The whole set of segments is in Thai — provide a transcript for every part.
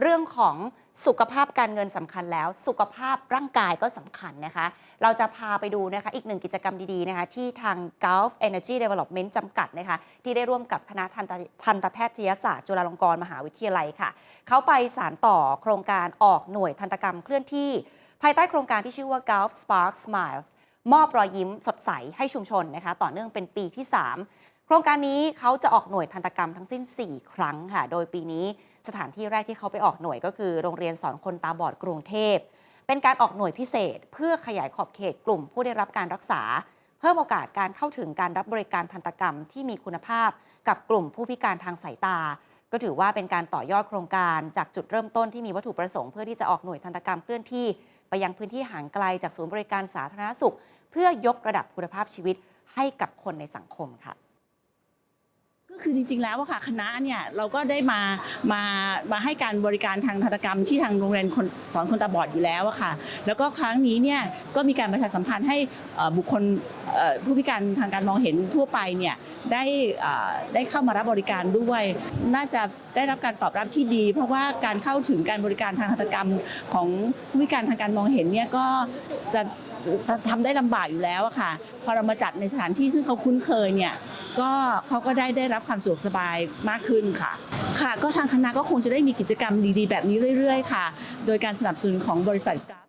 เรื่องของสุขภาพการเงินสำคัญแล้ว สุขภาพร่างกายก็สำคัญนะคะ เราจะพาไปดูนะคะอีกหนึ่งกิจกรรมดีๆนะคะที่ทาง Gulf Energy Development จำกัดนะคะที่ได้ร่วมกับคณะทันตทันตแพทยศาสตร์จุฬาลงกรณ์มหาวิทยาลัยค่ะ เขาไปสารต่อโครงการออกหน่วยทันตกรรมเคลื่อนที่ ภายใต้โครงการที่ชื่อว่า Gulf Spark Smiles มอบรอยยิ้มสดใสให้ชุมชนนะคะ ต่อเนื่องเป็นปีที่ 3โครงการนี้เขาจะออกหน่วยทันตกรรมทั้งสิ้น 4 ครั้งค่ะ โดยปีนี้สถานที่แรกที่เขาไปออกหน่วยก็คือโรงเรียนสอนคนตาบอดกรุงเทพ เป็นการออกหน่วยพิเศษ เพื่อขยายขอบเขตกลุ่มผู้ได้รับการรักษา เพิ่มโอกาสการเข้าถึงการรับบริการทันตกรรมที่มีคุณภาพ กับกลุ่มผู้พิการทางสายตา ก็ถือว่าเป็นการต่อยอดโครงการจากจุดเริ่มต้นที่มีวัตถุประสงค์เพื่อที่จะออกหน่วยทันตกรรมเคลื่อนที่ ไปยังพื้นที่ห่างไกลจากศูนย์บริการสาธารณสุข เพื่อยกระดับคุณภาพชีวิตให้กับคนในสังคมค่ะ คือจริงๆแล้วอะค่ะคณะเนี่ยเราก็ได้มามามาให้การบริการทางทันตกรรมที่ทางโรงเรียนคนสอนคนตาบอดอยู่แล้วอะค่ะ แล้วก็ครั้งนี้เนี่ยก็มีการประชาสัมพันธ์ให้บุคคลผู้พิการทางการมองเห็นทั่วไปเนี่ยได้ได้เข้ามารับบริการด้วย น่าจะได้รับการตอบรับที่ดี เพราะว่าการเข้าถึงการบริการทางทันตกรรมของผู้พิการทางการมองเห็นเนี่ยก็จะทำได้ลำบากอยู่แล้วอะค่ะ พอเรามาจัดในสถานที่ซึ่งเขาคุ้นเคยเนี่ย ก็เขาก็ได้ได้รับความสะดวกสบายมากขึ้นค่ะ ค่ะ ก็ทางคณะก็คงจะได้มีกิจกรรมดีๆ แบบนี้เรื่อย ๆ ค่ะ โดยการสนับสนุนของบริษัทกา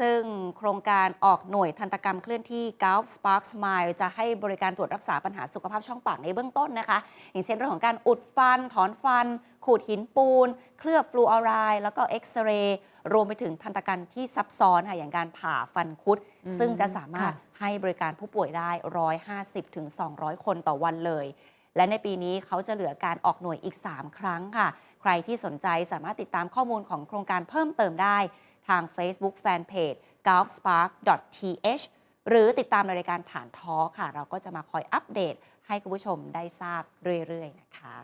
ซึ่งโครงการออกหน่วยทันตกรรมเคลื่อนที่ Gulf Spark Smile จะให้บริการตรวจรักษาปัญหาสุขภาพช่องปากในเบื้องต้นนะคะ อย่างเช่นเรื่องของการอุดฟัน ถอนฟัน ขูดหินปูน เคลือบฟลูออไรด์แล้วก็เอ็กซเรย์รวมไปถึงทันตกรรมที่ซับซ้อนค่ะอย่างการผ่าฟันคุดอืมซึ่งจะสามารถค่ะให้บริการผู้ป่วยได้ 150ถึง200 คนต่อวันเลย และในปีนี้เขาจะเหลือการออกหน่วยอีก 3 ครั้งค่ะ ใครที่สนใจสามารถติดตามข้อมูลของโครงการเพิ่มเติมได้ ทาง Facebook Fanpage golfspark.th หรือติดตามในรายการฐานท้อค่ะ เราก็จะมาคอยอัปเดตให้คุณผู้ชมได้ทราบเรื่อยๆนะคะ